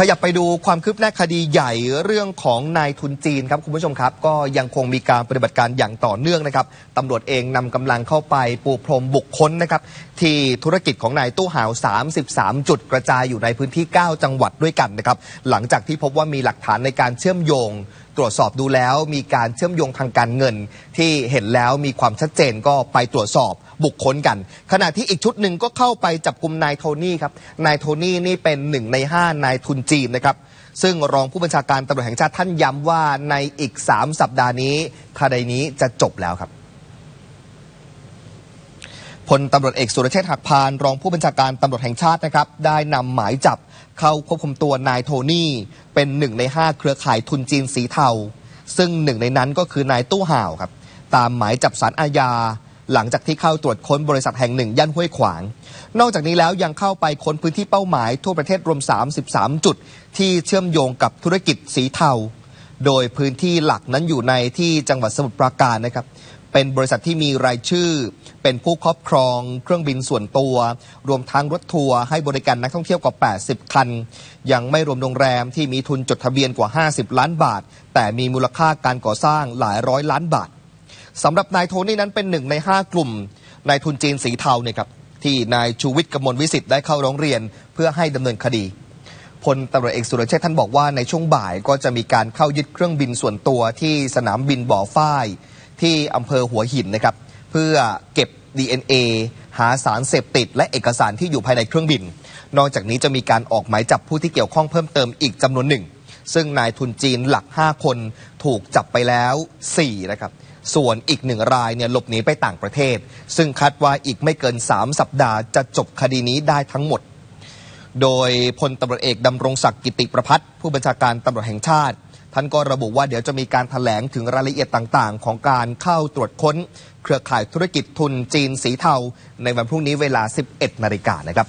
ขยับไปดูความคืบหน้าคดีใหญ่เรื่องของนายทุนจีนครับคุณผู้ชมครับ ก็ยังคงมีการปฏิบัติการอย่างต่อเนื่องนะครับตำรวจเองนำกำลังเข้าไปปูพรมบุกค้นนะครับที่ธุรกิจของนายตู้ห่าว 33 จุดกระจายอยู่ในพื้นที่ 9 จังหวัดด้วยกันนะครับหลังจากที่พบว่ามีหลักฐานในการเชื่อมโยง ตรวจสอบดูแล้ว มีการเชื่อมโยงทางการเงิน ที่เห็นแล้วมีความชัดเจนก็ไปตรวจสอบบุคคลกัน ขณะที่อีกชุดหนึ่งก็เข้าไปจับกลุ่มนายโทนี่ครับนายโทนี่นี่เป็นหนึ่งในห้านายทุนจีนนะครับซึ่งรองผู้บัญชาการตำรวจแห่งชาติท่านย้ำว่าในอีก 3 สัปดาห์นี้คดีนี้จะจบแล้วครับ พลตำรวจเอกสุรเชษฐ์หักพาน รองผู้บัญชาการตำรวจแห่งชาตินะครับ ได้นำหมายจับเข้าควบคุมตัวนายโทนี่ เป็นหนึ่งในห้าเครือข่ายทุนจีนสีเทา ซึ่งหนึ่งในนั้นก็คือนายตู้ห่าวครับ ตามหมายจับสารอาญา หลังจากที่เข้าตรวจค้นบริษัทแห่งหนึ่งย่านห้วยขวาง นอกจากนี้แล้วยังเข้าไปค้นพื้นที่เป้าหมายทั่วประเทศรวม 33 จุด ที่เชื่อมโยงกับธุรกิจสีเทา โดยพื้นที่หลักนั้นอยู่ในที่จังหวัดสมุทรปราการนะครับ เป็นบริษัทที่มีรายชื่อ เป็นผู้ครอบครองเครื่องบินส่วนตัว รวมทั้งรถทัวร์ให้บริการนักท่องเที่ยวกว่า 80 คัน ยังไม่รวมโรงแรมที่มีทุนจดทะเบียนกว่า 50 ล้านบาท แต่มีมูลค่าการก่อสร้างหลายร้อยล้านบาทสำหรับนายโทนี่นั้นเป็นหนึ่งใน 5 กลุ่มนายทุนจีนสีเทาเนี่ยครับที่นายชูวิทย์กมลวิสิทธิ์ได้เข้าร้องเรียนเพื่อให้ดำเนินคดีพลตำรวจเอกสุรเชษฐ์ท่านบอกว่าในช่วงบ่ายก็จะมีการเข้ายึดเครื่องบินส่วนตัวที่สนามบินบ่อฝ้าย ที่อำเภอหัวหินนะครับ เพื่อเก็บ DNA หาสารเสพติด และเอกสารที่อยู่ภายในเครื่องบิน นอกจากนี้จะมีการออกหมายจับผู้ที่เกี่ยวข้องเพิ่มเติมอีกจำนวนหนึ่ง ซึ่งนายทุนจีนหลัก 5 คนถูกจับไปแล้ว 4 นะครับ ส่วนอีกหนึ่งรายเนี่ยหลบหนีไปต่างประเทศ ซึ่งคาดว่าอีกไม่เกิน 3 สัปดาห์จะจบคดีนี้ได้ทั้งหมด โดยพลตำรวจเอกดำรงศักดิ์กิติประพัฒน์ผู้บัญชาการตำรวจแห่งชาติ ท่านก็ระบุว่าเดี๋ยวจะมีการถแถลงถึงรายละเอียดต่างๆ ของการเข้าตรวจค้น เครือข่ายธุรกิจทุนจีนสีเทา ในวันพรุ่งนี้เวลา 11 นาฬิกานะครับ